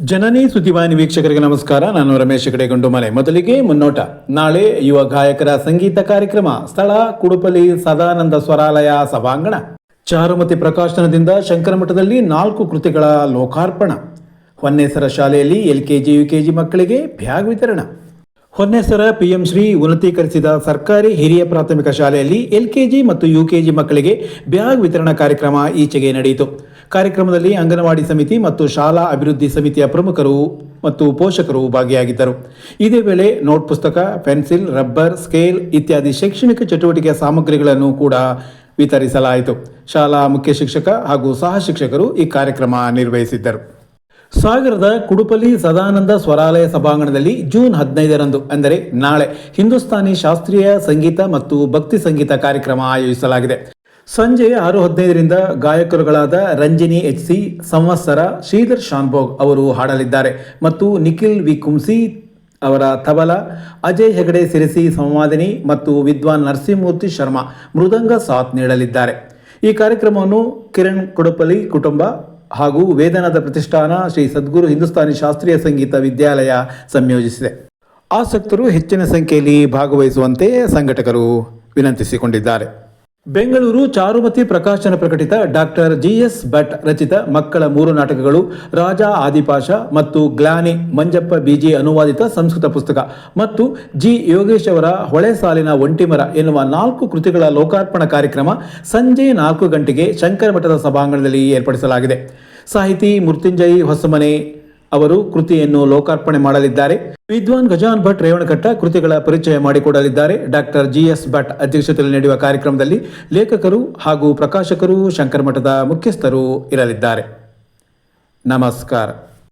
ಜನನಿ ಸುದ್ದಿವಾಹಿನಿ ವೀಕ್ಷಕರಿಗೆ ನಮಸ್ಕಾರ. ನಾನು ರಮೇಶ್ ಕಡೆಗೊಂಡು ಮನೆ ಮೊದಲಿಗೆ ಮುನ್ನೋಟ. ನಾಳೆ ಯುವ ಗಾಯಕರ ಸಂಗೀತ ಕಾರ್ಯಕ್ರಮ. ಸ್ಥಳ ಕುಡುಪಲಿ ಸದಾನಂದ ಸ್ವರಾಲಯ ಸಭಾಂಗಣ. ಚಾರುಮತಿ ಪ್ರಕಾಶನದಿಂದ ಶಂಕರಮಠದಲ್ಲಿ ನಾಲ್ಕು ಕೃತಿಗಳ ಲೋಕಾರ್ಪಣ. ಹೊನ್ನೇಸರ ಶಾಲೆಯಲ್ಲಿ ಎಲ್ಕೆಜಿ, ಯುಕೆಜಿ ಮಕ್ಕಳಿಗೆ ಬ್ಯಾಗ್ ವಿತರಣ. ಹೊನ್ನೇಸರ ಪಿಎಂ ಶ್ರೀ ಉನ್ನತೀಕರಿಸಿದ ಸರ್ಕಾರಿ ಹಿರಿಯ ಪ್ರಾಥಮಿಕ ಶಾಲೆಯಲ್ಲಿ ಎಲ್ಕೆಜಿ ಮತ್ತು ಯುಕೆಜಿ ಮಕ್ಕಳಿಗೆ ಬ್ಯಾಗ್ ವಿತರಣಾ ಕಾರ್ಯಕ್ರಮ ಈಚೆಗೆ ನಡೆಯಿತು. ಕಾರ್ಯಕ್ರಮದಲ್ಲಿ ಅಂಗನವಾಡಿ ಸಮಿತಿ ಮತ್ತು ಶಾಲಾ ಅಭಿವೃದ್ಧಿ ಸಮಿತಿಯ ಪ್ರಮುಖರು ಮತ್ತು ಪೋಷಕರು ಭಾಗಿಯಾಗಿದ್ದರು. ಇದೇ ವೇಳೆ ನೋಟ್ ಪುಸ್ತಕ, ಪೆನ್ಸಿಲ್, ರಬ್ಬರ್, ಸ್ಕೇಲ್ ಇತ್ಯಾದಿ ಶೈಕ್ಷಣಿಕ ಚಟುವಟಿಕೆಯ ಸಾಮಗ್ರಿಗಳನ್ನು ಕೂಡ ವಿತರಿಸಲಾಯಿತು. ಶಾಲಾ ಮುಖ್ಯ ಶಿಕ್ಷಕ ಹಾಗೂ ಸಹ ಶಿಕ್ಷಕರು ಈ ಕಾರ್ಯಕ್ರಮ ನಿರ್ವಹಿಸಿದ್ದರು. ಸಾಗರದ ಕುಡುಪಲಿ ಸದಾನಂದ ಸ್ವರಾಲಯ ಸಭಾಂಗಣದಲ್ಲಿ ಜೂನ್ ಹದಿನೈದರಂದು, ಅಂದರೆ ನಾಳೆ, ಹಿಂದೂಸ್ತಾನಿ ಶಾಸ್ತ್ರೀಯ ಸಂಗೀತ ಮತ್ತು ಭಕ್ತಿ ಸಂಗೀತ ಕಾರ್ಯಕ್ರಮ ಆಯೋಜಿಸಲಾಗಿದೆ. ಸಂಜೆ ಆರು ಹದಿನೈದರಿಂದ ಗಾಯಕರುಗಳಾದ ರಂಜಿನಿ ಎಚ್ ಸಿ ಸಂವತ್ಸರ ಶ್ರೀಧರ್ ಶಾನ್ಭೋಗ್ ಅವರು ಹಾಡಲಿದ್ದಾರೆ ಮತ್ತು ನಿಖಿಲ್ ವಿ. ಕುಂಸಿ ಅವರ ತಬಲ, ಅಜಯ್ ಹೆಗಡೆ ಸಿರಿಸಿ ಸಂವಾದಿನಿ ಮತ್ತು ವಿದ್ವಾನ್ ನರಸಿಂಹಮೂರ್ತಿ ಶರ್ಮಾ ಮೃದಂಗ ಸಾಥ್ ನೀಡಲಿದ್ದಾರೆ. ಈ ಕಾರ್ಯಕ್ರಮವನ್ನು ಕಿರಣ್ ಕೊಡಪಲ್ಲಿ ಕುಟುಂಬ ಹಾಗೂ ವೇದನದ ಪ್ರತಿಷ್ಠಾನ ಶ್ರೀ ಸದ್ಗುರು ಹಿಂದೂಸ್ತಾನಿ ಶಾಸ್ತ್ರೀಯ ಸಂಗೀತ ವಿದ್ಯಾಲಯ ಸಂಯೋಜಿಸಿದೆ. ಆಸಕ್ತರು ಹೆಚ್ಚಿನ ಸಂಖ್ಯೆಯಲ್ಲಿ ಭಾಗವಹಿಸುವಂತೆ ಸಂಘಟಕರು ವಿನಂತಿಸಿಕೊಂಡಿದ್ದಾರೆ. ಬೆಂಗಳೂರು ಚಾರುಮತಿ ಪ್ರಕಾಶನ ಪ್ರಕಟಿತ ಡಾಕ್ಟರ್ ಜಿಎಸ್ ಭಟ್ ರಚಿತ ಮಕ್ಕಳ ಮೂರು ನಾಟಕಗಳು ರಾಜಾ ಆದಿಪಾಶ ಮತ್ತು ಗ್ಲಾನಿ ಮಂಜಪ್ಪ ಬಿಜಿ ಅನುವಾದಿತ ಸಂಸ್ಕೃತ ಪುಸ್ತಕ ಮತ್ತು ಜಿ ಯೋಗೇಶ್ ಅವರ ಹೊಳೆ ಸಾಲಿನ ಒಂಟಿಮರ ಎನ್ನುವ ನಾಲ್ಕು ಕೃತಿಗಳ ಲೋಕಾರ್ಪಣಾ ಕಾರ್ಯಕ್ರಮ ಸಂಜೆ ನಾಲ್ಕು ಗಂಟೆಗೆ ಶಂಕರಮಠದ ಸಭಾಂಗಣದಲ್ಲಿ ಏರ್ಪಡಿಸಲಾಗಿದೆ. ಸಾಹಿತಿ ಮೃತ್ಯುಂಜಯ್ ಹೊಸಮನೆ ಅವರು ಕೃತಿಯನ್ನು ಲೋಕಾರ್ಪಣೆ ಮಾಡಲಿದ್ದಾರೆ. ವಿದ್ವಾನ್ ಗಜಾನ್ ಭಟ್ ರೇವಣಕಟ್ಟ ಕೃತಿಗಳ ಪರಿಚಯ ಮಾಡಿಕೊಡಲಿದ್ದಾರೆ. ಡಾಕ್ಟರ್ ಜಿಎಸ್ ಭಟ್ ಅಧ್ಯಕ್ಷತೆಯಲ್ಲಿ ನಡೆಯುವ ಕಾರ್ಯಕ್ರಮದಲ್ಲಿ ಲೇಖಕರು ಹಾಗೂ ಪ್ರಕಾಶಕರು, ಶಂಕರಮಠದ ಮುಖ್ಯಸ್ಥರು ಇರಲಿದ್ದಾರೆ. ನಮಸ್ಕಾರ.